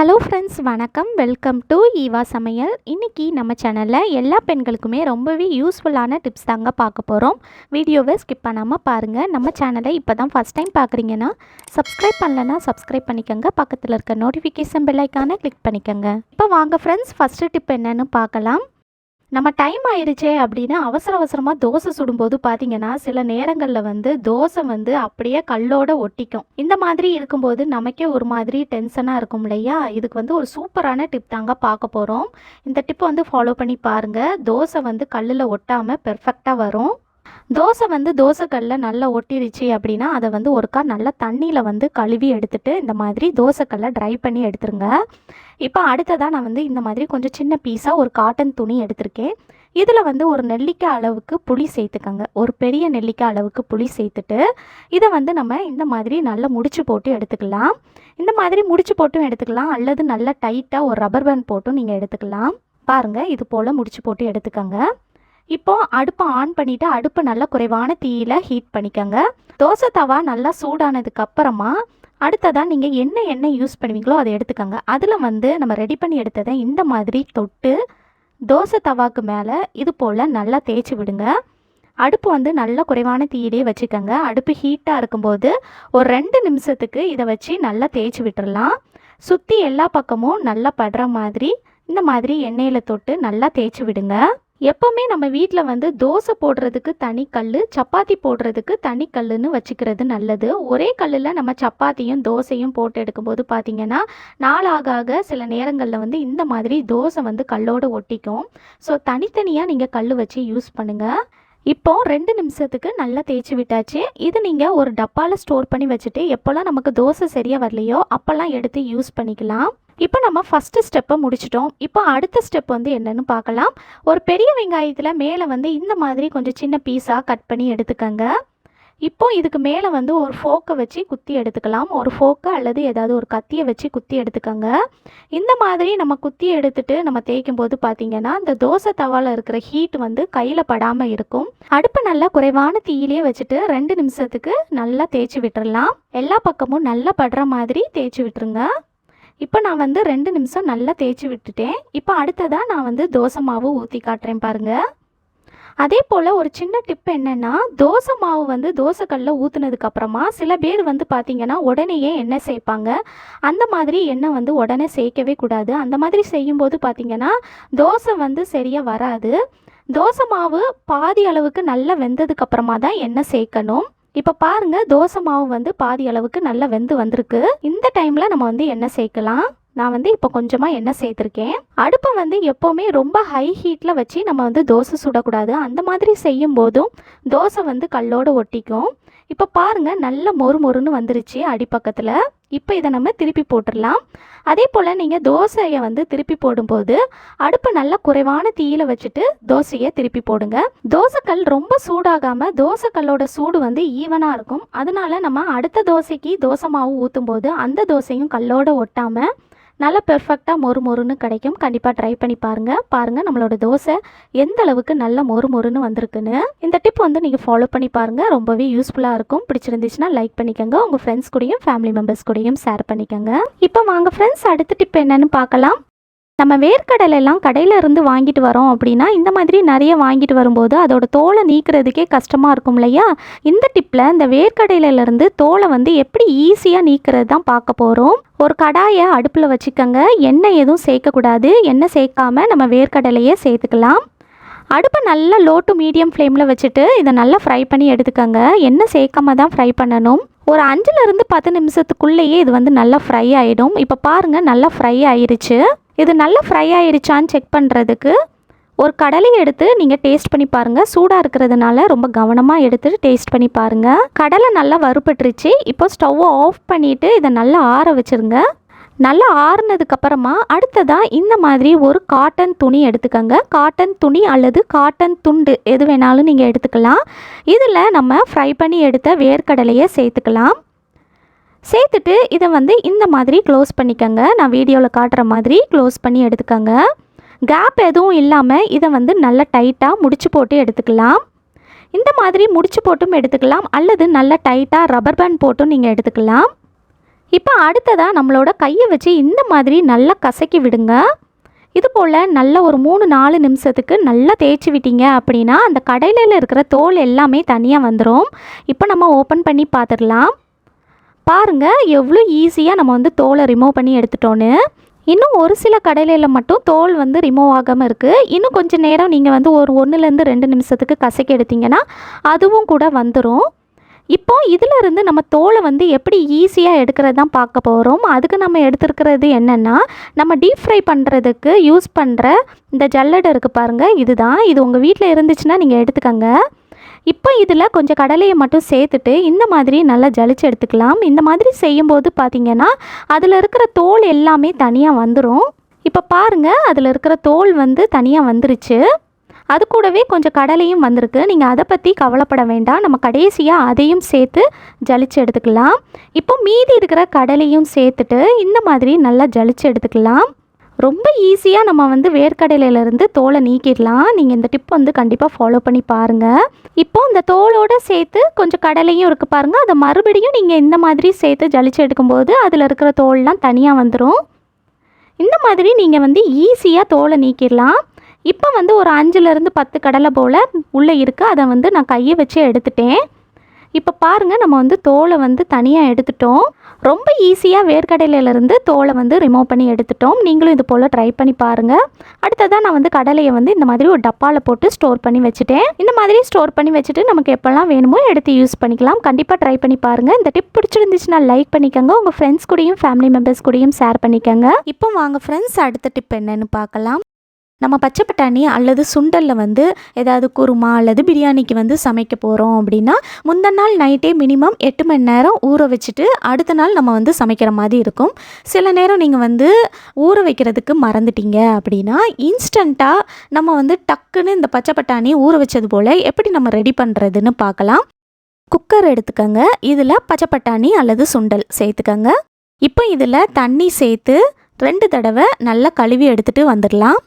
Hello friends வணக்கம். Welcome to Eva சமையல் இன்றைக்கி நம்ம சேனலில் எல்லா பெண்களுக்குமே ரொம்பவே யூஸ்ஃபுல்லான டிப்ஸ் தாங்க பார்க்க போகிறோம் வீடியோவை ஸ்கிப் பண்ணாமல் பாருங்கள் நம்ம சேனலை இப்போ தான் ஃபஸ்ட் டைம் பார்க்குறீங்கன்னா சப்ஸ்கிரைப் பண்ணலன்னா சப்ஸ்கிரைப் பண்ணிக்கோங்க. பக்கத்தில் இருக்க நோட்டிஃபிகேஷன் பெல்லைக்கான கிளிக் பண்ணிக்கோங்க. இப்போ வாங்க ஃப்ரெண்ட்ஸ் ஃபஸ்ட்டு டிப் என்னன்னு பார்க்கலாம். நம்ம டைம் ஆயிடுச்சே அப்படின்னு அவசர அவசரமாக தோசை சுடும்போது பார்த்தீங்கன்னா சில நேரங்களில் வந்து தோசை வந்து அப்படியே கல்லோட ஒட்டிக்கும். இந்த மாதிரி இருக்கும்போது நமக்கே ஒரு மாதிரி டென்ஷனாக இருக்கும் இல்லையா? இதுக்கு வந்து ஒரு சூப்பரான டிப் தாங்க பார்க்க போகிறோம் இந்த டிப்பை வந்து ஃபாலோ பண்ணி பாருங்கள் தோசை வந்து கல்லில் ஒட்டாமல் பெர்ஃபெக்டாக வரும். தோசை வந்து தோசைக்கல்லில் நல்லா ஒட்டிருச்சு அப்படின்னா அதை வந்து ஒருக்கா நல்லா தண்ணியில் வந்து கழுவி எடுத்துட்டு இந்த மாதிரி தோசைக்கல்லை ட்ரை பண்ணி எடுத்துருங்க. இப்போ அடுத்ததாக நான் வந்து இந்த மாதிரி கொஞ்சம் சின்ன பீஸாக ஒரு காட்டன் துணி எடுத்திருக்கேன். இதில் வந்து ஒரு நெல்லிக்காய் அளவுக்கு புளி சேர்த்துக்கங்க. ஒரு பெரிய நெல்லிக்காய் அளவுக்கு புளி சேர்த்துட்டு இதை வந்து நம்ம இந்த மாதிரி நல்லா முடிச்சு போட்டு எடுத்துக்கலாம். இந்த மாதிரி முடிச்சு போட்டும் எடுத்துக்கலாம். அல்லது நல்லா டைட்டாக ஒரு ரப்பர் பேண்ட் போட்டும் நீங்கள் எடுத்துக்கலாம். பாருங்கள் இது போல் முடிச்சு போட்டு எடுத்துக்கோங்க. இப்போ அடுப்பை ஆன் பண்ணிவிட்டு அடுப்பு நல்லா குறைவான தீயில் ஹீட் பண்ணிக்கோங்க. தோசை தவா நல்லா சூடானதுக்கப்புறமா அடுத்ததாக நீங்கள் என்ன எண்ணெய் யூஸ் பண்ணுவீங்களோ அதை எடுத்துக்கோங்க. அதில் வந்து நம்ம ரெடி பண்ணி எடுத்ததை இந்த மாதிரி தொட்டு தோசை தவாக்கு மேலே இது போல் நல்லா தேய்ச்சி விடுங்க. அடுப்பு வந்து நல்ல குறைவான தீயிலே வச்சுக்கோங்க. அடுப்பு ஹீட்டாக இருக்கும்போது ஒரு ரெண்டு நிமிஷத்துக்கு இதை வச்சு நல்லா தேய்ச்சி விட்டுடலாம் சுற்றி எல்லா பக்கமும் நல்லா படுற மாதிரி இந்த மாதிரி எண்ணெயில் தொட்டு நல்லா தேய்ச்சி விடுங்க. எப்போவுமே நம்ம வீட்டில் வந்து தோசை போடுறதுக்கு தனி கல் சப்பாத்தி போடுறதுக்கு தனி கல்லுன்னு வச்சுக்கிறது நல்லது. ஒரே கல்லில் நம்ம சப்பாத்தியும் தோசையும் போட்டு எடுக்கும்போது பார்த்தீங்கன்னா நாளாக ஆக சில நேரங்களில் வந்து இந்த மாதிரி தோசை வந்து கல்லோடு ஒட்டிக்கும். ஸோ தனித்தனியாக நீங்கள் கல் வச்சு யூஸ் பண்ணுங்கள் இப்போ ரெண்டு நிமிஷத்துக்கு நல்லா தேய்ச்சி விட்டாச்சு. இது நீங்கள் ஒரு டப்பாவில் ஸ்டோர் பண்ணி வச்சுட்டு எப்போல்லாம் நமக்கு தோசை சரியாக வரலையோ அப்போல்லாம் எடுத்து யூஸ் பண்ணிக்கலாம். இப்போ நம்ம ஃபஸ்ட்டு ஸ்டெப்பை முடிச்சிட்டோம். இப்போ அடுத்த ஸ்டெப் வந்து என்னென்னு பார்க்கலாம். ஒரு பெரிய வெங்காயத்தில் மேலே வந்து இந்த மாதிரி கொஞ்சம் சின்ன பீஸாக கட் பண்ணி எடுத்துக்கங்க. இப்போ இதுக்கு மேலே வந்து ஒரு ஃபோக்கை வச்சு குத்தி எடுத்துக்கலாம். ஒரு ஃபோக்கை அல்லது ஏதாவது ஒரு கத்தியை வச்சு குத்தி எடுத்துக்கோங்க. இந்த மாதிரி நம்ம குத்தி எடுத்துட்டு நம்ம தேய்க்கும் போது பார்த்தீங்கன்னா இந்த தோசை தவாவில் இருக்கிற ஹீட் வந்து கையில் படாமல் இருக்கும். அடுப்பு நல்லா குறைவான தீயிலே வச்சுட்டு ரெண்டு நிமிஷத்துக்கு நல்லா தேய்ச்சி விட்டுறலாம். எல்லா பக்கமும் நல்லா படுற மாதிரி தேய்ச்சி விட்டுருங்க. இப்போ நான் வந்து ரெண்டு நிமிஷம் நல்லா தேய்ச்சி விட்டுட்டேன். இப்போ அடுத்ததாக நான் வந்து தோசை மாவு ஊற்றி காட்டுறேன் பாருங்கள் அதே போல் ஒரு சின்ன டிப் என்னென்னா தோசை மாவு வந்து தோசைக்கல்லில் ஊற்றுனதுக்கப்புறமா சில பேர் வந்து பார்த்திங்கன்னா உடனேயே எண்ணெய் சேர்ப்பாங்க. அந்த மாதிரி எண்ணெய் வந்து உடனே சேர்க்கவே கூடாது. அந்த மாதிரி செய்யும்போது பார்த்திங்கன்னா தோசை வந்து சரியாக வராது. தோசை மாவு பாதி அளவுக்கு நல்லா வெந்ததுக்கப்புறமா தான் எண்ணெய் சேர்க்கணும். இப்போ பாருங்க தோசை மாவு வந்து பாதி அளவுக்கு நல்லா வெந்து வந்திருக்கு. இந்த டைமில் நம்ம வந்து எண்ணெய் சேர்க்கலாம். நான் வந்து இப்போ கொஞ்சமாக எண்ணெய் சேர்த்துருக்கேன். அடுப்பை வந்து எப்போவுமே ரொம்ப ஹை ஹீட்டில் வச்சு நம்ம வந்து தோசை சுடக்கூடாது. அந்த மாதிரி செய்யும் போதும் தோசை வந்து கல்லோடு ஒட்டிக்கும். இப்போ பாருங்கள் நல்ல மொறு மொறுன்னு வந்துருச்சு அடிப்பக்கத்தில். இப்போ இதை நம்ம திருப்பி போட்டுடலாம். அதே போல் நீங்கள் தோசையை வந்து திருப்பி போடும்போது அடுப்பு நல்லா குறைவான தீயில் வச்சுட்டு தோசையை திருப்பி போடுங்க. தோசைக்கல் ரொம்ப சூடாகாமல் தோசைக்கல்லோட சூடு வந்து ஈவனாக இருக்கும். அதனால நம்ம அடுத்த தோசைக்கு தோசை மாவு ஊற்றும் போது அந்த தோசையும் கல்லோடு ஒட்டாமல் நல்லா பெர்ஃபெக்டாக மொறு மொறுன்னு கிடைக்கும். கண்டிப்பாக ட்ரை பண்ணி பாருங்கள் பாருங்கள் நம்மளோட தோசை எந்த அளவுக்கு நல்ல மொறு மொறுன்னு வந்திருக்குன்னு. இந்த டிப் வந்து நீங்கள் ஃபாலோ பண்ணி பாருங்கள் ரொம்பவே யூஸ்ஃபுல்லாக இருக்கும். பிடிச்சிருந்துச்சுன்னா லைக் பண்ணிக்கோங்க. உங்கள் ஃப்ரெண்ட்ஸ் கூடயும் ஃபேமிலி மெம்பர்ஸ் கூடயும் ஷேர் பண்ணிக்கோங்க. இப்போ வாங்க ஃப்ரெண்ட்ஸ் அடுத்த டிப் என்னென்னு பார்க்கலாம். நம்ம வேர்க்கடலை எல்லாம் கடையில் இருந்து வாங்கிட்டு வரோம் அப்படின்னா இந்த மாதிரி நிறைய வாங்கிட்டு வரும்போது அதோட தோலை நீக்கிறதுக்கே கஷ்டமாக இருக்கும் இல்லையா? இந்த டிப்பில் இந்த வேர்க்கடலையிலேருந்து தோலை வந்து எப்படி ஈஸியாக நீக்கிறது தான் பார்க்க போகிறோம் ஒரு கடாயை அடுப்பில் வச்சுக்கோங்க. எண்ணெய் எதுவும் சேர்க்கக்கூடாது எண்ணெய் சேர்க்காம நம்ம வேர்க்கடலையே சேர்த்துக்கலாம். அடுப்பை நல்லா லோ டு மீடியம் ஃப்ளேமில் வச்சுட்டு இதை நல்லா ஃப்ரை பண்ணி எடுத்துக்கோங்க. எண்ணெய் சேர்க்காம தான் ஃப்ரை பண்ணணும். ஒரு அஞ்சுலேருந்து பத்து நிமிஷத்துக்குள்ளேயே இது வந்து நல்லா ஃப்ரை ஆகிடும் இப்போ பாருங்கள் நல்லா ஃப்ரை ஆயிடுச்சு இது நல்லா ஃப்ரை ஆகிடுச்சான்னு செக் பண்ணுறதுக்கு ஒரு கடலை எடுத்து நீங்கள் டேஸ்ட் பண்ணி பாருங்கள் சூடாக இருக்கிறதுனால ரொம்ப கவனமாக எடுத்து டேஸ்ட் பண்ணி பாருங்கள் கடலை நல்லா வறுபட்டுருச்சு. இப்போ ஸ்டவ்வை ஆஃப் பண்ணிவிட்டு இதை நல்லா ஆற வச்சுருங்க. நல்லா ஆறுனதுக்கப்புறமா அடுத்ததாக இந்த மாதிரி ஒரு காட்டன் துணி எடுத்துக்கோங்க. காட்டன் துணி அல்லது காட்டன் துண்டு எது வேணாலும் நீங்கள் எடுத்துக்கலாம். இதில் நம்ம ஃப்ரை பண்ணி எடுத்த வேர்க்கடலையை சேர்த்துக்கலாம். சேர்த்துட்டு இதை வந்து இந்த மாதிரி க்ளோஸ் பண்ணிக்கோங்க. நான் வீடியோவில் காட்டுற மாதிரி க்ளோஸ் பண்ணி எடுத்துக்கோங்க. கேப் எதுவும் இல்லாமல் இதை வந்து நல்லா டைட்டாக முடிச்சு போட்டு எடுத்துக்கலாம். இந்த மாதிரி முடிச்சு போட்டும் எடுத்துக்கலாம். அல்லது நல்லா டைட்டாக ரப்பர் பேண்ட் போட்டும் நீங்கள் எடுத்துக்கலாம். இப்போ அடுத்ததாக நம்மளோட கையை வச்சு இந்த மாதிரி நல்லா கசக்கி விடுங்க. இது போல் நல்ல ஒரு மூணு நாலு நிமிஷத்துக்கு நல்லா தேய்ச்சி விட்டீங்க அப்படின்னா அந்த கடையில இருக்கிற தோல் எல்லாமே தனியாக வந்துடும் இப்போ நம்ம ஓப்பன் பண்ணி பார்த்துடலாம். பாருங்கள் எவ்வளோ ஈஸியாக நம்ம வந்து தோலை ரிமூவ் பண்ணி எடுத்துட்டோன்னு. இன்னும் ஒரு சில கடையில மட்டும் தோல் வந்து ரிமூவ் ஆகாமல் இருக்குது இன்னும் கொஞ்சம் நேரம் நீங்கள் வந்து ஒரு ஒன்றுலேருந்து ரெண்டு நிமிஷத்துக்கு கசக்கி எடுத்திங்கன்னா அதுவும் கூட வந்துடும் இப்போ இதிலிருந்து நம்ம தோலை வந்து எப்படி ஈஸியாக எடுக்கிறது தான் பார்க்க போகிறோம் அதுக்கு நம்ம எடுத்துருக்கிறது என்னென்னா நம்ம டீப் ஃப்ரை பண்ணுறதுக்கு யூஸ் பண்ணுற இந்த ஜல்லடை இருக்குது பாருங்கள் இதுதான். இது உங்கள் வீட்டில் இருந்துச்சுன்னா நீங்கள் எடுத்துக்கங்க. இப்போ இதில் கொஞ்சம் கடலையை மட்டும் சேர்த்துட்டு இந்த மாதிரி நல்லா ஜலிச்சு எடுத்துக்கலாம். இந்த மாதிரி செய்யும்போது பார்த்தீங்கன்னா அதில் இருக்கிற தோல் எல்லாமே தனியாக வந்துடும் இப்போ பாருங்கள் அதில் இருக்கிற தோல் வந்து தனியாக வந்துருச்சு. அது கூடவே கொஞ்சம் கடலையும் வந்திருக்கு. நீங்கள் அதை பற்றி கவலைப்பட வேண்டாம். நம்ம கடைசியாக அதையும் சேர்த்து ஜலிச்சு எடுத்துக்கலாம். இப்போ மீதி இருக்கிற கடலையும் சேர்த்துட்டு இந்த மாதிரி நல்லா ஜலிச்சு எடுத்துக்கலாம். ரொம்ப ஈஸியாக நம்ம வந்து வேர்க்கடலையிலேருந்து தோலை நீக்கிடலாம். நீங்கள் இந்த டிப் வந்து கண்டிப்பாக ஃபாலோ பண்ணி பாருங்கள் இப்போ இந்த தோலோடு சேர்த்து கொஞ்சம் கடலையும் இருக்குது பாருங்கள் அதை மறுபடியும் நீங்கள் இந்த மாதிரி சேர்த்து ஜலிச்சு எடுக்கும்போது அதில் இருக்கிற தோல்லாம் தனியாக வந்துடும் இந்த மாதிரி நீங்கள் வந்து ஈஸியாக தோலை நீக்கிடலாம். இப்போ வந்து ஒரு அஞ்சுலேருந்து பத்து கடலை போல் உள்ளே இருக்குது அதை வந்து நான் கையை வச்சு எடுத்துட்டேன். இப்போ பாருங்கள் நம்ம வந்து தோலை வந்து தனியாக எடுத்துட்டோம். ரொம்ப ஈஸியாக வேர்க்கடலையிலேருந்து தோலை வந்து ரிமூவ் பண்ணி எடுத்துட்டோம். நீங்களும் இது போல் ட்ரை பண்ணி பாருங்கள் அடுத்ததாக நான் வந்து கடலையை வந்து இந்த மாதிரி ஒரு டப்பாவில் போட்டு ஸ்டோர் பண்ணி வச்சுட்டேன். இந்த மாதிரி ஸ்டோர் பண்ணி வச்சுட்டு நமக்கு எப்போல்லாம் வேணுமோ எடுத்து யூஸ் பண்ணிக்கலாம். கண்டிப்பாக ட்ரை பண்ணி பாருங்கள் இந்த டிப் பிடிச்சிருந்துச்சுன்னா லைக் பண்ணிக்கோங்க. உங்கள் ஃப்ரெண்ட்ஸ் கூடயும் ஃபேமிலி மெம்பர்ஸ் கூடயும் ஷேர் பண்ணிக்கோங்க. இப்போ வாங்க ஃப்ரெண்ட்ஸ் அடுத்த டிப் என்னென்னு பார்க்கலாம். நம்ம பச்சை பட்டாணி அல்லது சுண்டலில் வந்து ஏதாவது குருமா அல்லது பிரியாணிக்கு வந்து சமைக்க போகிறோம் அப்படின்னா முந்தின நாள் நைட்டே மினிமம் எட்டு மணி நேரம் ஊற வச்சுட்டு அடுத்த நாள் நம்ம வந்து சமைக்கிற மாதிரி இருக்கும். சில நேரம் நீங்கள் வந்து ஊற வைக்கிறதுக்கு மறந்துட்டீங்க அப்படின்னா இன்ஸ்டண்ட்டாக நம்ம வந்து டக்குன்னு இந்த பச்சை பட்டாணி ஊற வச்சது போல் எப்படி நம்ம ரெடி பண்ணுறதுன்னு பார்க்கலாம். குக்கர் எடுத்துக்கோங்க. இதில் பச்சை பட்டாணி அல்லது சுண்டல் சேர்த்துக்கோங்க. இப்போ இதில் தண்ணி சேர்த்து ரெண்டு தடவை நல்லா கழுவி எடுத்துகிட்டு வந்துடலாம்.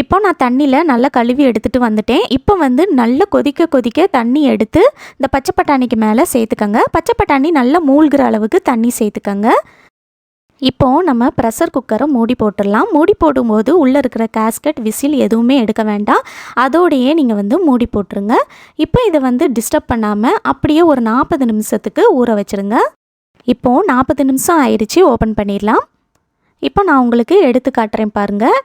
இப்போ நான் தண்ணியில் நல்லா கழுவி எடுத்துகிட்டு வந்துட்டேன். இப்போ வந்து நல்லா கொதிக்க கொதிக்க தண்ணி எடுத்து இந்த பச்சை பட்டாணிக்கு மேலே சேர்த்துக்கங்க. பச்சை பட்டாணி நல்லா மூழ்கிற அளவுக்கு தண்ணி சேர்த்துக்கங்க. இப்போ நம்ம ப்ரெஷர் குக்கரை மூடி போட்டுடலாம். மூடி போடும்போது உள்ளே இருக்கிற கேஸ்கட் விசில் எதுவுமே எடுக்க வேண்டாம். அதோடையே நீங்கள் வந்து மூடி போட்டுருங்க. இப்போ இதை வந்து டிஸ்டர்ப் பண்ணாமல் அப்படியே ஒரு நாற்பது நிமிஷத்துக்கு ஊற வச்சுருங்க. இப்போது நாற்பது நிமிஷம் ஆயிடுச்சு ஓப்பன் பண்ணிடலாம். இப்போ நான் உங்களுக்கு எடுத்து காட்டுறேன் பாருங்கள்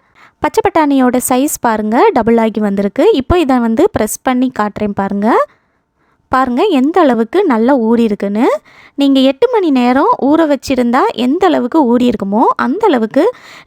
பச்சை பட்டாணியோட சைஸ் பாருங்கள் டபுள் ஆகி வந்திருக்கு. இப்போ இதை வந்து ப்ரெஸ் பண்ணி காட்டுறேன் பாருங்கள் பாருங்கள் எந்த அளவுக்கு நல்லா ஊறி இருக்குன்னு. நீங்கள் எட்டு மணி நேரம் ஊற வச்சுருந்தா எந்த அளவுக்கு ஊறி இருக்குமோ அந்த அளவுக்கு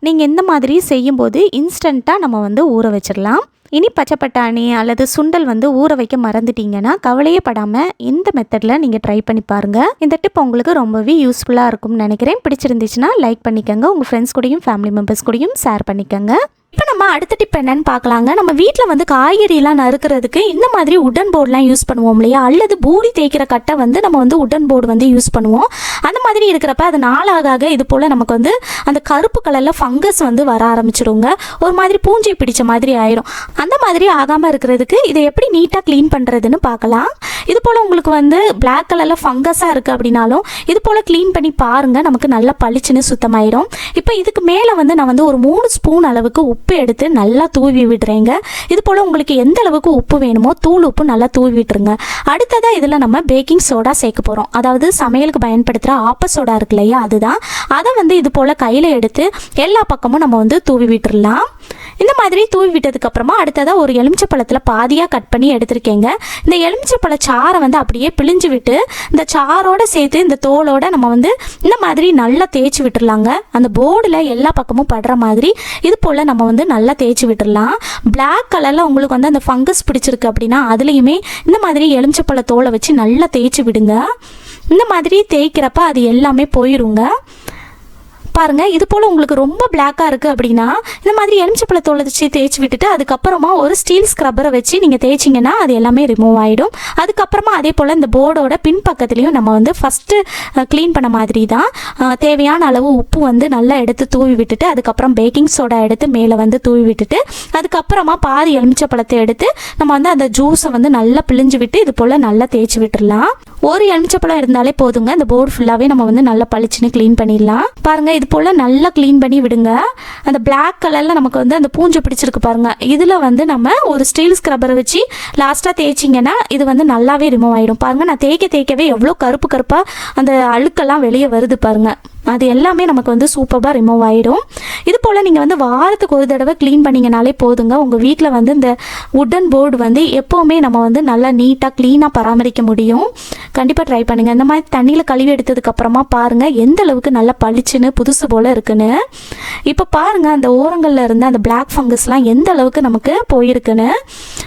நீங்கள் இந்த மாதிரி செய்யும்போது இன்ஸ்டண்ட்டாக நம்ம வந்து ஊற வச்சிடலாம். இனி பச்சை பட்டாணி அல்லது சுண்டல் வந்து ஊற வைக்க மறந்துட்டீங்கன்னா கவலையே படாமல் இந்த மெத்தடில் நீங்கள் ட்ரை பண்ணி பாருங்கள் இந்த டிப் உங்களுக்கு ரொம்பவே யூஸ்ஃபுல்லாக இருக்கும்னு நினைக்கிறேன். பிடிச்சிருந்துச்சுன்னா லைக் பண்ணிக்கோங்க. உங்கள் ஃப்ரெண்ட்ஸ் கூடயும் ஃபேமிலி மெம்பர்ஸ் கூடயும் ஷேர் பண்ணிக்கோங்க. இப்போ நம்ம அடுத்த டிப் என்னன்னு பார்க்கலாங்க. நம்ம வீட்டில் வந்து காய்கறியெல்லாம் நறுக்கிறதுக்கு இந்த மாதிரி உடன் போர்டெலாம் யூஸ் பண்ணுவோம் இல்லையா? அல்லது பூரி தேய்க்கிற கட்டை வந்து நம்ம வந்து உடன் போர்டு வந்து யூஸ் பண்ணுவோம். அந்த மாதிரி இருக்கிறப்ப அது நாளாக ஆக இது போல் நமக்கு வந்து அந்த கருப்பு கலரில் ஃபங்கஸ் வந்து வர ஆரம்பிச்சிடுங்க. ஒரு மாதிரி பூஞ்சை பிடிச்ச மாதிரி ஆயிரும். அந்த மாதிரி ஆகாமல் இருக்கிறதுக்கு இதை எப்படி நீட்டாக க்ளீன் பண்ணுறதுன்னு பார்க்கலாம். இது போல் உங்களுக்கு வந்து பிளாக் கலரில் ஃபங்கஸாக இருக்குது அப்படின்னாலும் இது போல் க்ளீன் பண்ணி பாருங்கள் நமக்கு நல்லா பளிச்சுன்னு சுத்தமாயிரும். இப்போ இதுக்கு மேலே வந்து நான் வந்து ஒரு மூணு ஸ்பூன் அளவுக்கு உப்பு எடுத்து நல்லா தூவி விடுறேங்க. இது போல் உங்களுக்கு எந்த அளவுக்கு உப்பு வேணுமோ தூள் உப்பு நல்லா தூவி விட்டுருங்க. அடுத்ததாக இதில் நம்ம பேக்கிங் சோடா சேர்க்க போகிறோம் அதாவது சமையலுக்கு பயன்படுத்துகிற ஆப்ப சோடா இருக்கு இல்லையா அதுதான். அதை வந்து இது போல் கையில் எடுத்து எல்லா பக்கமும் நம்ம வந்து தூவி விட்டுறலாம் இந்த மாதிரி தூவி விட்டதுக்கு அப்புறமா அடுத்ததாக ஒரு எலுமிச்சப்பழத்தில் பாதியாக கட் பண்ணி எடுத்திருக்கேங்க. இந்த எலுமிச்சப்பழ சாரை வந்து அப்படியே பிழிஞ்சு விட்டு இந்த சாரோட சேர்த்து இந்த தோலோட நம்ம வந்து இந்த மாதிரி நல்லா தேய்ச்சி விட்டுறலாங்க. அந்த போர்டில் எல்லா பக்கமும் படுற மாதிரி இது போல் நம்ம வந்து நல்லா தேய்ச்சி விட்டுடலாம் பிளாக் கலரில் உங்களுக்கு வந்து அந்த ஃபங்கஸ் பிடிச்சிருக்கு அப்படின்னா அதுலேயுமே இந்த மாதிரி எலுமிச்சப்பழ தோலை வச்சு நல்லா தேய்ச்சி விடுங்க. இந்த மாதிரி தேய்க்கிறப்ப அது எல்லாமே போயிருங்க. பாருங்கள் இது போல் உங்களுக்கு ரொம்ப பிளாக்காக இருக்குது அப்படின்னா இந்த மாதிரி எலுமிச்சப்பழத்தோலை வச்சு தேய்ச்சி விட்டுட்டு அதுக்கப்புறமா ஒரு ஸ்டீல் ஸ்க்ரப்பரை வச்சு நீங்கள் தேய்ச்சிங்கன்னா அது எல்லாமே ரிமூவ் ஆகிடும் அதுக்கப்புறமா அதே போல் இந்த போர்டோட பின்பக்கத்துலேயும் நம்ம வந்து ஃபஸ்ட்டு க்ளீன் பண்ண மாதிரி தான் தேவையான அளவு உப்பு வந்து நல்லா எடுத்து தூவி விட்டுட்டு அதுக்கப்புறம் பேக்கிங் சோடா எடுத்து மேலே வந்து தூவி விட்டுட்டு அதுக்கப்புறமா பாதி எலுமிச்சப்பழத்தை எடுத்து நம்ம வந்து அந்த ஜூஸை வந்து நல்லா பிழிஞ்சு விட்டு இது போல் நல்லா தேய்ச்சி விட்டுடலாம் ஒரு எலுமிச்சப்பழம் இருந்தாலே போதுங்க இந்த போர்டு ஃபுல்லாகவே நம்ம வந்து நல்லா பளிச்சுன்னு க்ளீன் பண்ணிடலாம். பாருங்கள் இது போல் நல்லா க்ளீன் பண்ணி விடுங்க. அந்த பிளாக் கலரில் நமக்கு வந்து அந்த பூஞ்சை பிடிச்சிருக்கு பாருங்கள் இதில் வந்து நம்ம ஒரு ஸ்டீல் ஸ்க்ரப்பரை வச்சு லாஸ்ட்டாக தேய்ச்சிங்கன்னா இது வந்து நல்லாவே ரிமூவ் ஆகிடும் பாருங்கள் நான் தேய்க்க தேய்க்கவே எவ்வளோ கருப்பு கருப்பாக அந்த அழுக்கெல்லாம் வெளியே வருது பாருங்கள் அது எல்லாமே நமக்கு வந்து சூப்பராக ரிமூவ் ஆகிடும் இது போல் நீங்கள் வந்து வாரத்துக்கு ஒரு தடவை க்ளீன் பண்ணிங்கனாலே போதுங்க. உங்கள் வீட்டில் வந்து இந்த உட்டன் போர்டு வந்து எப்போவுமே நம்ம வந்து நல்லா நீட்டாக க்ளீனாக பராமரிக்க முடியும். கண்டிப்பாக ட்ரை பண்ணுங்கள் இந்த மாதிரி தண்ணியில் கழுவி எடுத்ததுக்கப்புறமா பாருங்கள் எந்த அளவுக்கு நல்லா பளிச்சுன்னு புதுசு போல் இருக்குன்னு. இப்போ பாருங்கள் அந்த ஓரங்களில் இருந்த அந்த பிளாக் ஃபங்கஸ்லாம் எந்த அளவுக்கு நமக்கு போயிருக்குன்னு.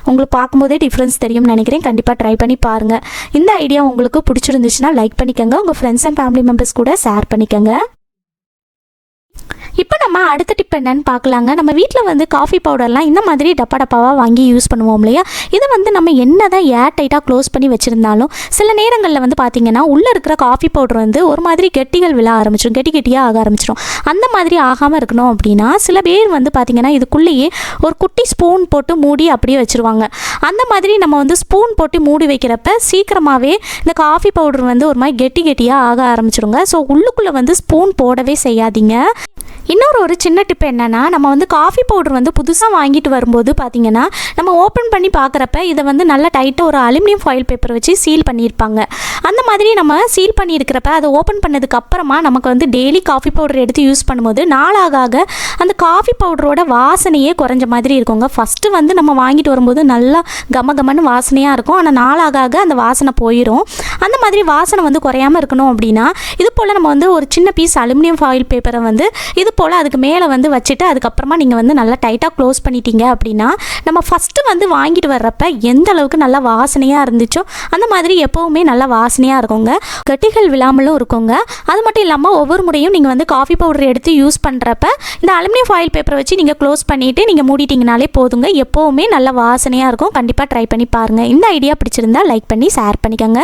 உங்களுக்கு பார்க்கும்போதே டிஃப்ரென்ஸ் தெரியும்னு நினைக்கிறேன். கண்டிப்பாக ட்ரை பண்ணி பாருங்கள் இந்த ஐடியா உங்களுக்கு பிடிச்சிருந்துச்சுன்னா லைக் பண்ணிக்கோங்க. உங்கள் ஃப்ரெண்ட்ஸ் அண்ட் ஃபேமிலி மெம்பர்ஸ் கூட ஷேர் பண்ணிக்கோங்க. tetangga, இப்போ நம்ம அடுத்த டிப் என்னன்னு பார்க்கலாங்க. நம்ம வீட்டில் வந்து காஃபி பவுடர்லாம் இந்த மாதிரி டப்பா டப்பாவாக வாங்கி யூஸ் பண்ணுவோம் இல்லையா? இதை வந்து நம்ம என்ன தான் ஏர் டைட்டாக க்ளோஸ் பண்ணி வச்சுருந்தாலும் சில நேரங்களில் வந்து பார்த்திங்கன்னா உள்ளே இருக்கிற காஃபி பவுடர் வந்து ஒரு மாதிரி கெட்டிகள் விழ ஆரம்பிச்சிடும் கெட்டி கெட்டியாக ஆக ஆரம்பிச்சிடும் அந்த மாதிரி ஆகாமல் இருக்கணும் அப்படின்னா சில பேர் வந்து பார்த்திங்கன்னா இதுக்குள்ளேயே ஒரு குட்டி ஸ்பூன் போட்டு மூடி அப்படியே வச்சுருவாங்க. அந்த மாதிரி நம்ம வந்து ஸ்பூன் போட்டு மூடி வைக்கிறப்ப சீக்கிரமாகவே இந்த காஃபி பவுடர் வந்து ஒரு மாதிரி கெட்டி கெட்டியாக ஆக ஆரம்பிச்சிருங்க. ஸோ உள்ளுக்குள்ளே வந்து ஸ்பூன் போடவே செய்யாதீங்க. இன்னொரு ஒரு சின்ன டிப் என்னென்னா நம்ம வந்து காஃபி பவுடர் வந்து புதுசாக வாங்கிட்டு வரும்போது பார்த்தீங்கன்னா நம்ம ஓப்பன் பண்ணி பார்க்குறப்ப இதை வந்து நல்லா டைட்டாக ஒரு அலுமினியம் ஃபாயில் பேப்பர் வச்சு சீல் பண்ணியிருப்பாங்க. அந்த மாதிரி நம்ம சீல் பண்ணியிருக்கிறப்ப அதை ஓப்பன் பண்ணதுக்கு அப்புறமா நமக்கு வந்து டெய்லி காஃபி பவுடர் எடுத்து யூஸ் பண்ணும்போது நாளாக ஆக அந்த காஃபி பவுடரோட வாசனையே குறைஞ்ச மாதிரி இருக்குங்க. ஃபஸ்ட்டு வந்து நம்ம வாங்கிட்டு வரும்போது நல்லா கம கமன்னு வாசனையாக இருக்கும். ஆனால் நாளாக ஆக அந்த வாசனை போயிடும் அந்த மாதிரி வாசனை வந்து குறையாமல் இருக்கணும் அப்படின்னா இது போல் நம்ம வந்து ஒரு சின்ன பீஸ் அலுமினியம் ஃபாயில் பேப்பரை வந்து இது போல் அதுக்கு மேலே வந்து வச்சுட்டு அதுக்கப்புறமா நீங்கள் வந்து நல்லா டைட்டாக க்ளோஸ் பண்ணிட்டீங்க அப்படின்னா நம்ம ஃபஸ்ட்டு வந்து வாங்கிட்டு வர்றப்ப எந்த அளவுக்கு நல்லா வாசனையாக இருந்துச்சோ அந்த மாதிரி எப்போவுமே நல்லா வாசனையாக இருக்குங்க. கட்டிகள் விழாமலும் இருக்குங்க. அது மட்டும் இல்லாமல் ஒவ்வொரு முறையும் நீங்கள் வந்து காஃபி பவுடர் எடுத்து யூஸ் பண்ணுறப்ப இந்த அலுமினியம் ஃபாயில் பேப்பரை வச்சு நீங்கள் க்ளோஸ் பண்ணிவிட்டு நீங்கள் மூடிட்டீங்கனாலே போதுங்க. எப்போவுமே நல்லா வாசனையாக இருக்கும். கண்டிப்பாக ட்ரை பண்ணி பாருங்கள் இந்த ஐடியா பிடிச்சிருந்தா லைக் பண்ணி ஷேர் பண்ணிக்கோங்க.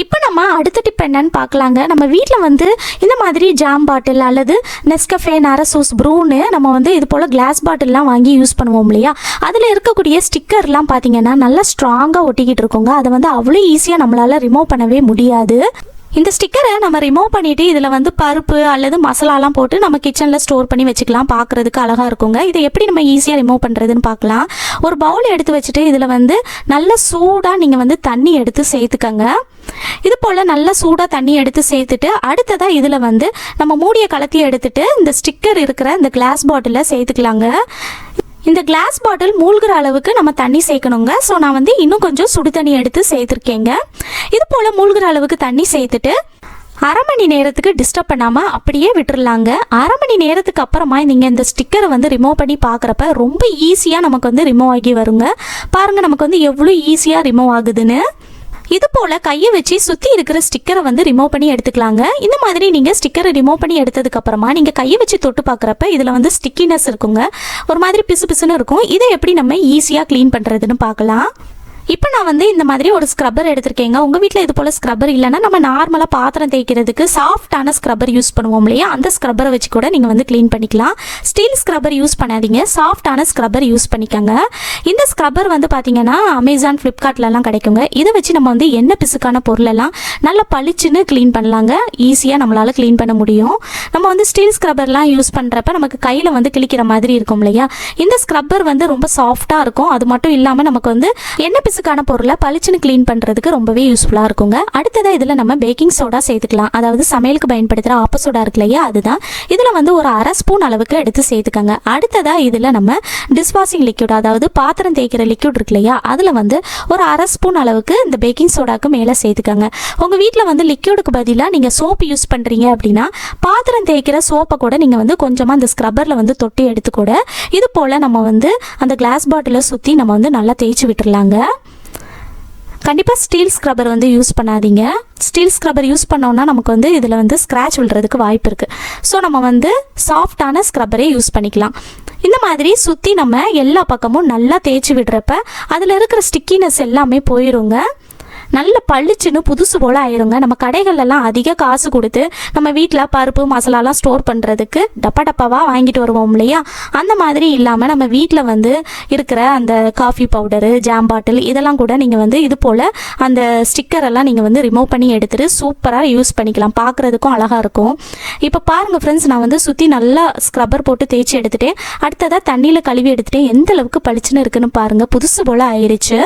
இப்போ நம்ம அடுத்த டிப் என்னன்னு பார்க்கலாங்க. நம்ம வீட்டில் வந்து இந்த மாதிரி ஜாம் பாட்டில் அல்லது நெஸ்கஃபே நரசூஸ் ப்ரூன்னு நம்ம வந்து இது போல் கிளாஸ் பாட்டில்லாம் வாங்கி யூஸ் பண்ணுவோம் இல்லையா? அதில் இருக்கக்கூடிய ஸ்டிக்கர்லாம் பார்த்தீங்கன்னா நல்லா ஸ்ட்ராங்காக ஒட்டிக்கிட்டு இருக்குங்க. அதை வந்து அவ்வளோ ஈஸியாக நம்மளால் ரிமூவ் பண்ணவே முடியாது. இந்த ஸ்டிக்கரை நம்ம ரிமூவ் பண்ணிவிட்டு இதில் வந்து பருப்பு அல்லது மசாலாலாம் போட்டு நம்ம கிச்சனில் ஸ்டோர் பண்ணி வச்சுக்கலாம். பார்க்குறதுக்கு அழகாக இருக்குங்க. இதை எப்படி நம்ம ஈஸியாக ரிமூவ் பண்ணுறதுன்னு பார்க்கலாம். ஒரு பவுல் எடுத்து வச்சுட்டு இதில் வந்து நல்ல சூடாக நீங்கள் வந்து தண்ணி எடுத்து சேர்த்துக்கங்க. இது போல் நல்லா சூடாக தண்ணி எடுத்து சேர்த்துட்டு அடுத்ததாக இதில் வந்து நம்ம மூடிய கலத்தி எடுத்துட்டு இந்த ஸ்டிக்கர் இருக்கிற இந்த கிளாஸ் பாட்டிலில் சேர்த்துக்கலாங்க. இந்த கிளாஸ் பாட்டில் மூழ்கிற அளவுக்கு நம்ம தண்ணி சேர்க்கணுங்க. ஸோ நான் வந்து இன்னும் கொஞ்சம் சுடு தண்ணி எடுத்து சேர்த்துருக்கேங்க. இது போல் மூழ்கிற அளவுக்கு தண்ணி சேர்த்துட்டு அரை மணி நேரத்துக்கு டிஸ்டர்ப் பண்ணாமல் அப்படியே விட்டுருலாங்க அரை மணி நேரத்துக்கு அப்புறமா நீங்கள் இந்த ஸ்டிக்கரை வந்து ரிமூவ் பண்ணி பார்க்குறப்ப ரொம்ப ஈஸியாக நமக்கு வந்து ரிமூவ் ஆகி வருங்க. பாருங்கள் நமக்கு வந்து எவ்வளோ ஈஸியாக ரிமூவ் ஆகுதுன்னு. இது போல் கையை வச்சு சுற்றி இருக்கிற ஸ்டிக்கரை வந்து ரிமூவ் பண்ணி எடுத்துக்கலாங்க. இந்த மாதிரி நீங்கள் ஸ்டிக்கரை ரிமூவ் பண்ணி எடுத்ததுக்கு அப்புறமா நீங்கள் கையை வச்சு தொட்டு பார்க்குறப்ப இதில் வந்து ஸ்டிக்கினஸ் இருக்குங்க. ஒரு மாதிரி பிசு பிசுன்னு இருக்கும். இதை எப்படி நம்ம ஈஸியாக க்ளீன் பண்ணுறதுன்னு பார்க்கலாம். இப்போ நான் வந்து இந்த மாதிரி ஒரு ஸ்க்ரப்பர் எடுத்திருக்கேங்க. உங்கள் வீட்டில் இது போல் ஸ்க்ரப்பர் இல்லைன்னா நம்ம நார்மலாக பாத்திரம் தேய்க்கிறதுக்கு சாஃப்டான ஸ்க்ரப்பர் யூஸ் பண்ணுவோம் இல்லையா? அந்த ஸ்க்ரப்பரை வச்சு கூட நீங்கள் வந்து க்ளீன் பண்ணிக்கலாம். ஸ்டீல் ஸ்க்ரப்பர் யூஸ் பண்ணாதீங்க. சாஃப்டான ஸ்க்ரப்பர் யூஸ் பண்ணிக்கோங்க. இந்த ஸ்க்ரப்பர் வந்து பார்த்தீங்கன்னா அமேசான் ஃப்ளிப்கார்ட்லலாம் கிடைக்குங்க. இதை வச்சு நம்ம வந்து என்ன பிசுக்கான பொருளெல்லாம் நல்லா பளிச்சுன்னு க்ளீன் பண்ணலாங்க. ஈஸியாக நம்மளால் க்ளீன் பண்ண முடியும். நம்ம வந்து ஸ்டீல் ஸ்க்ரப்பர்லாம் யூஸ் பண்ணுறப்ப நமக்கு கையில் வந்து கிளிக்கிற மாதிரி இருக்கும் இல்லையா? இந்த ஸ்க்ரப்பர் வந்து ரொம்ப சாஃப்டாக இருக்கும். அது மட்டும் இல்லாமல் நமக்கு வந்து என்ன பிசுக்கான பொருளை பளிச்சுன்னு க்ளீன் பண்ணுறதுக்கு ரொம்பவே யூஸ்ஃபுல்லாக இருக்குங்க. அடுத்ததாக இதில் நம்ம பேக்கிங் சோடா சேர்த்துக்கலாம். அதாவது சமையலுக்கு பயன்படுத்துகிற ஆப்ப சோடா இருக்கு இல்லையா அதுதான். இதில் வந்து ஒரு அரை ஸ்பூன் அளவுக்கு எடுத்து சேர்த்துக்கங்க. அடுத்ததாக இதில் நம்ம டிஸ்வாஷிங் லிக்யூட் அதாவது பாத்திரம் தேய்க்கிற லிக்யூட் இருக்கு இல்லையா அதில் வந்து ஒரு அரை ஸ்பூன் அளவுக்கு இந்த பேக்கிங் சோடாக்கு மேலே சேர்த்துக்கங்க. உங்கள் வீட்டில் வந்து லிக்யூடுக்கு பதிலாக நீங்கள் சோப்பு யூஸ் பண்ணுறீங்க அப்படின்னா பாத்திரம் தேய்க்கிற சோப்பை கூட நீங்கள் வந்து கொஞ்சமாக அந்த ஸ்க்ரப்பரில் வந்து தொட்டி எடுத்து கூட இது போல் நம்ம வந்து அந்த கிளாஸ் பாட்டிலை சுற்றி நம்ம வந்து நல்லா தேய்ச்சி விட்டுருலாங்க கண்டிப்பாக ஸ்டீல் ஸ்க்ரப்பர் வந்து யூஸ் பண்ணாதீங்க. ஸ்டீல் ஸ்க்ரப்பர் யூஸ் பண்ணோன்னா நமக்கு வந்து இதில் வந்து ஸ்க்ராட்ச் விழுறதுக்கு வாய்ப்பு இருக்குது ஸோ நம்ம வந்து சாஃப்டான ஸ்க்ரப்பரே யூஸ் பண்ணிக்கலாம். இந்த மாதிரி சுற்றி நம்ம எல்லா பக்கமும் நல்லா தேய்ச்சி விடுறப்ப அதில் இருக்கிற ஸ்டிக்கினஸ் எல்லாமே போயிருங்க. நல்ல பளிச்சுன்னு புதுசு போல் ஆயிருங்க. நம்ம கடைகள்லாம் அதிக காசு கொடுத்து நம்ம வீட்டில் பருப்பு மசாலாலாம் ஸ்டோர் பண்ணுறதுக்கு டப்பா டப்பாவாக வாங்கிட்டு வருவோம் இல்லையா? அந்த மாதிரி இல்லாமல் நம்ம வீட்டில் வந்து இருக்கிற அந்த காஃபி பவுடரு ஜாம் பாட்டில் இதெல்லாம் கூட நீங்கள் வந்து இது போல் அந்த ஸ்டிக்கரெல்லாம் நீங்கள் வந்து ரிமூவ் பண்ணி எடுத்துகிட்டு சூப்பராக யூஸ் பண்ணிக்கலாம். பார்க்குறதுக்கும் அழகாக இருக்கும். இப்போ பாருங்கள் ஃப்ரெண்ட்ஸ் நான் வந்து சுற்றி நல்லா ஸ்க்ரப்பர் போட்டு தேய்ச்சி எடுத்துகிட்டேன் அடுத்ததாக தண்ணியில் கழுவி எடுத்துகிட்டேன் எந்த அளவுக்கு பளிச்சுன்னு இருக்குன்னு பாருங்கள் புதுசு போல் ஆயிடுச்சு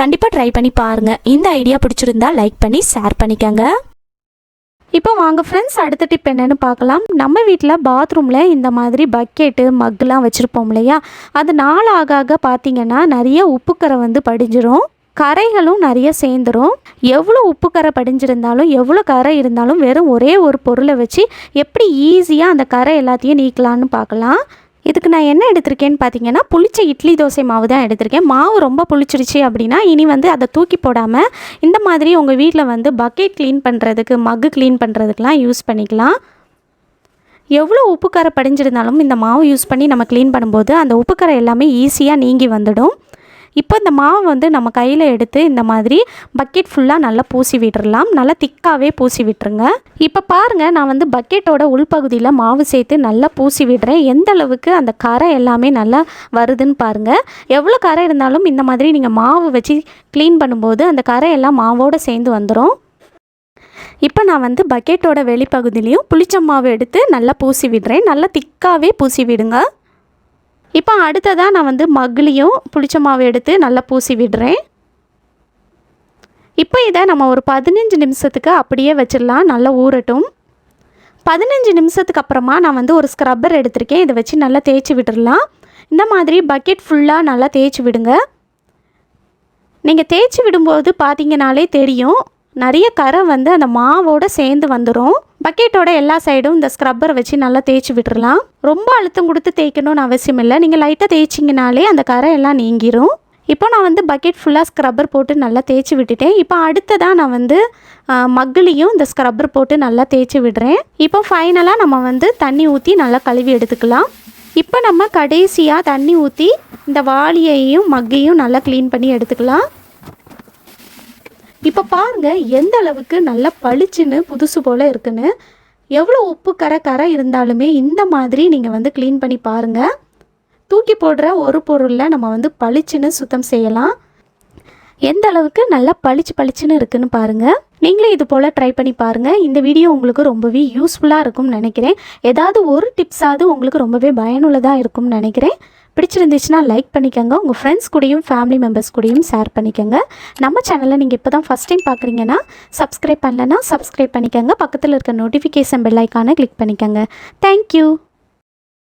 கண்டிப்பாக ட்ரை பண்ணி பாருங்கள் இந்த ஐடியா பிடிச்சிருந்தா லைக் பண்ணி ஷேர் பண்ணிக்கோங்க. இப்போ வாங்க ஃப்ரெண்ட்ஸ் அடுத்த டிப் என்னென்னு பார்க்கலாம். நம்ம வீட்டில் பாத்ரூமில் இந்த மாதிரி பக்கெட்டு மக்லாம் வச்சுருப்போம் இல்லையா? அது நாள் ஆக ஆக பார்த்திங்கன்னா நிறைய உப்புக்கரை வந்து படிஞ்சிரும். கரைகளும் நிறைய சேர்ந்துரும். எவ்வளோ உப்பு கரை படிஞ்சிருந்தாலும் எவ்வளோ கரை இருந்தாலும் வெறும் ஒரே ஒரு பொருளை வச்சு எப்படி ஈஸியாக அந்த கரை எல்லாத்தையும் நீக்கலான்னு பார்க்கலாம். இதுக்கு நான் என்ன எடுத்திருக்கேன்னு பார்த்தீங்கன்னா புளிச்ச இட்லி தோசை மாவு தான் எடுத்திருக்கேன். மாவு ரொம்ப புளிச்சிருச்சு அப்படின்னா இனி வந்து அதை தூக்கி போடாமல் இந்த மாதிரி உங்கள் வீட்டில் வந்து பக்கெட் க்ளீன் பண்ணுறதுக்கு மக்கு க்ளீன் பண்ணுறதுக்கெலாம் யூஸ் பண்ணிக்கலாம். எவ்வளோ உப்புக்கரை படிஞ்சிருந்தாலும் இந்த மாவு யூஸ் பண்ணி நம்ம க்ளீன் பண்ணும்போது அந்த உப்புக்கரை எல்லாமே ஈஸியாக நீங்கி வந்துடும். இப்போ இந்த மாவு வந்து நம்ம கையில் எடுத்து இந்த மாதிரி பக்கெட் ஃபுல்லாக நல்லா பூசி விட்டுடலாம் நல்லா திக்காகவே பூசி விட்டுருங்க. இப்போ பாருங்கள் நான் வந்து பக்கெட்டோட உள்பகுதியில் மாவு சேர்த்து நல்லா பூசி விடுறேன். எந்த அளவுக்கு அந்த கரை எல்லாமே நல்லா வருதுன்னு பாருங்கள் எவ்வளோ கரை இருந்தாலும் இந்த மாதிரி நீங்கள் மாவு வச்சு க்ளீன் பண்ணும்போது அந்த கரை எல்லாம் மாவோடு சேர்ந்து வந்துடும் இப்போ நான் வந்து பக்கெட்டோட வெளிப்பகுதியிலையும் புளிச்ச மாவு எடுத்து நல்லா பூசி விடுறேன். நல்லா திக்காகவே பூசி விடுங்க. இப்போ அடுத்ததாக நான் வந்து மக்லையும் புளிச்ச மாவு எடுத்து நல்லா பூசி விடுறேன். இப்போ இதை நம்ம ஒரு பதினஞ்சு நிமிஷத்துக்கு அப்படியே வச்சிடலாம் நல்லா ஊறட்டும். பதினஞ்சு நிமிஷத்துக்கு அப்புறமா நான் வந்து ஒரு ஸ்க்ரப்பர் எடுத்திருக்கேன் இதை வச்சு நல்லா தேய்ச்சி விட்டுடலாம். இந்த மாதிரி பக்கெட் ஃபுல்லாக நல்லா தேய்ச்சி விடுங்க. நீங்கள் தேய்ச்சி விடும்போது பார்த்தீங்கனாலே தெரியும் நிறைய கரை வந்து அந்த மாவோடு சேர்ந்து வந்துடும் பக்கெட்டோட எல்லா சைடும் இந்த ஸ்க்ரப்பரை வச்சு நல்லா தேய்ச்சி விட்டுறலாம். ரொம்ப அழுத்தம் கொடுத்து தேய்க்கணும்னு அவசியம் இல்லை. நீங்கள் லைட்டாக தேய்ச்சிங்கனாலே அந்த கரை எல்லாம் நீங்கிரும். இப்போ நான் வந்து பக்கெட் ஃபுல்லாக ஸ்க்ரப்பர் போட்டு நல்லா தேய்ச்சி விட்டுட்டேன். இப்போ அடுத்ததாக நான் வந்து மக்குலையும் இந்த ஸ்க்ரப்பர் போட்டு நல்லா தேய்ச்சி விடுறேன். இப்போ ஃபைனலாக நம்ம வந்து தண்ணி ஊற்றி நல்லா கழுவி எடுத்துக்கலாம். இப்போ நம்ம கடைசியாக தண்ணி ஊற்றி இந்த வாளியையும் மக்கையும் நல்லா க்ளீன் பண்ணி எடுத்துக்கலாம். இப்போ பாருங்க எந்த அளவுக்கு நல்லா பளிச்சுன்னு புதுசு போல் இருக்குன்னு. எவ்வளோ உப்பு கரை கரை இருந்தாலுமே இந்த மாதிரி நீங்கள் வந்து க்ளீன் பண்ணி பாருங்கள் தூக்கி போடுற ஒரு பொருளில் நம்ம வந்து பளிச்சுன்னு சுத்தம் செய்யலாம். எந்த அளவுக்கு நல்லா பளிச்சு பளிச்சுன்னு இருக்குன்னு பாருங்கள் நீங்களும் இது போல் ட்ரை பண்ணி பாருங்கள் இந்த வீடியோ உங்களுக்கு ரொம்பவே யூஸ்ஃபுல்லாக இருக்கும்னு நினைக்கிறேன். ஏதாவது ஒரு டிப்ஸாவது உங்களுக்கு ரொம்பவே பயனுள்ளதாக இருக்கும்னு நினைக்கிறேன். பிடிச்சிருந்துச்சுன்னா லைக் பண்ணிக்கோங்க. உங்கள் ஃப்ரெண்ட்ஸ் கூடயும் ஃபேமிலி மெம்பர்ஸ் கூடயும் ஷேர் பண்ணிக்கோங்க. நம்ம சேனலை நீங்கள் இப்போ தான் ஃபஸ்ட் டைம் பார்க்குறீங்கன்னா சப்ஸ்கிரைப் பண்ணலன்னா சப்ஸ்கிரைப் பண்ணிக்கோங்க. பக்கத்தில் இருக்க நோட்டிஃபிகேஷன் பெல் ஐக்கானை கிளிக் பண்ணிக்கோங்க. Thank you